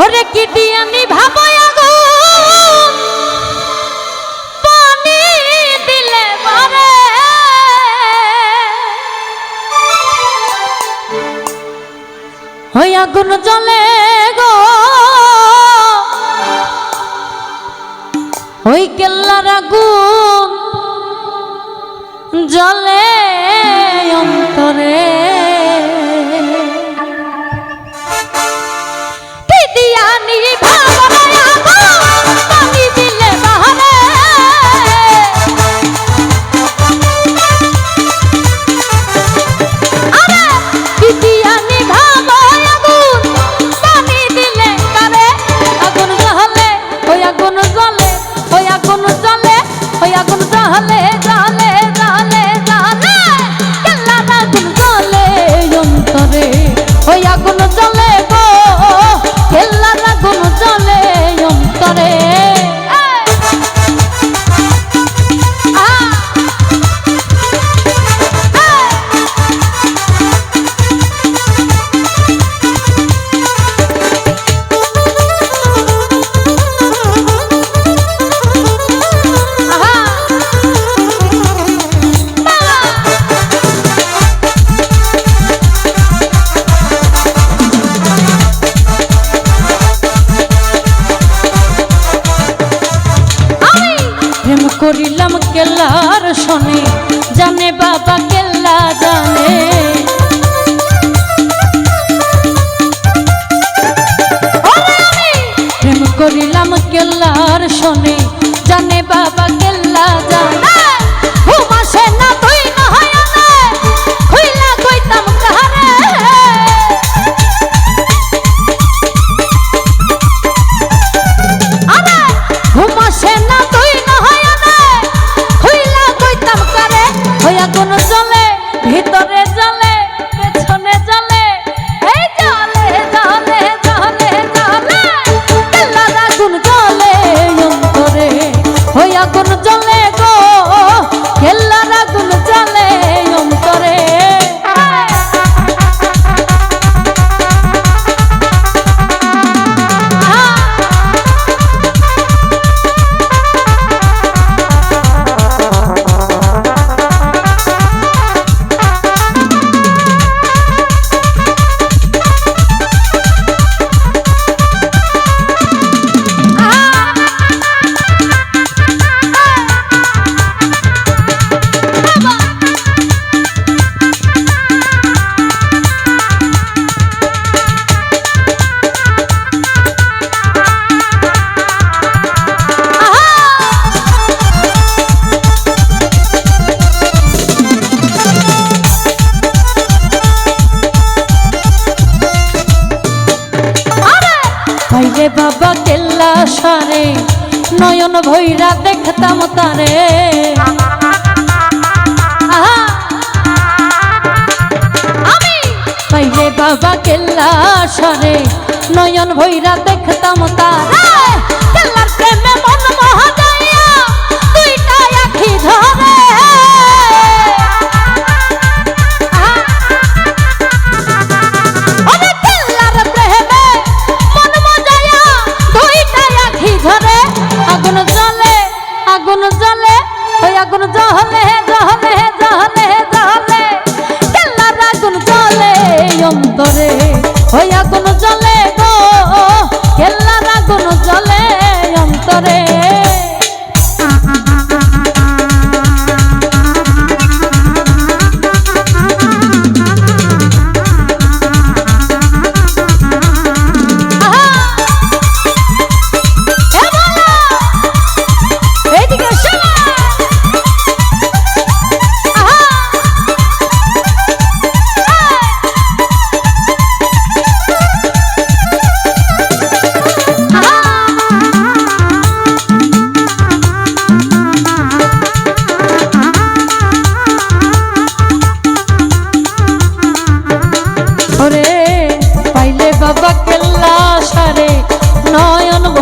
ওরে কি দিয়ানি ভাবো ওই আগুন চলে গো। ওই কেল্লার আগুন জলে অন্তরে। বাবা কেল্লা সারে, নয়ন ভৈরা দেখতাম তারে। পাইলে বাবা কেল্লা সারে, নয়ন ভৈরা দেখতাম তারে। হ্যাঁ, কেল্লার প্রেমে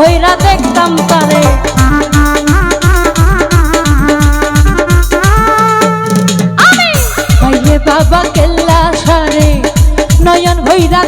ধৈরা দেখতাম তারে। বাবা কেল্লা সারে নয়ন হইরা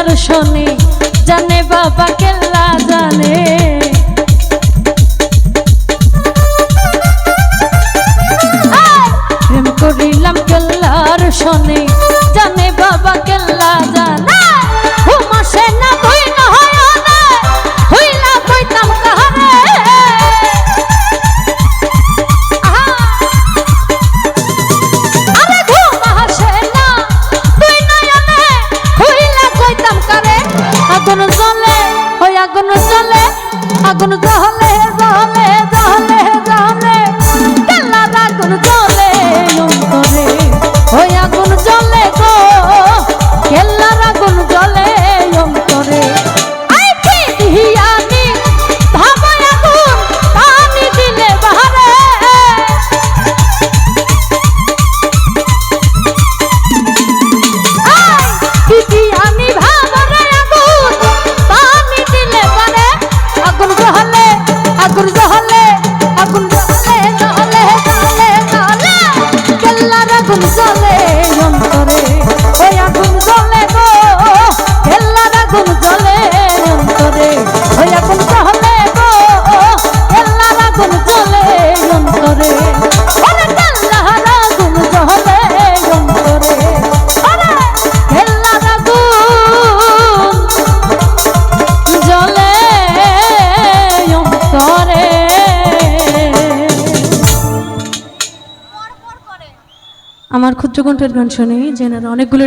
দর্শনে জানে বাবা কেল আগুন জলে জলে জলে জলে কেলার আগুন জলে অন্তরে ওই আগুন জলে গো কেলার আগুন জলে আমার ক্ষুদ্র কণ্ঠের গান শুনি যেনার অনেকগুলো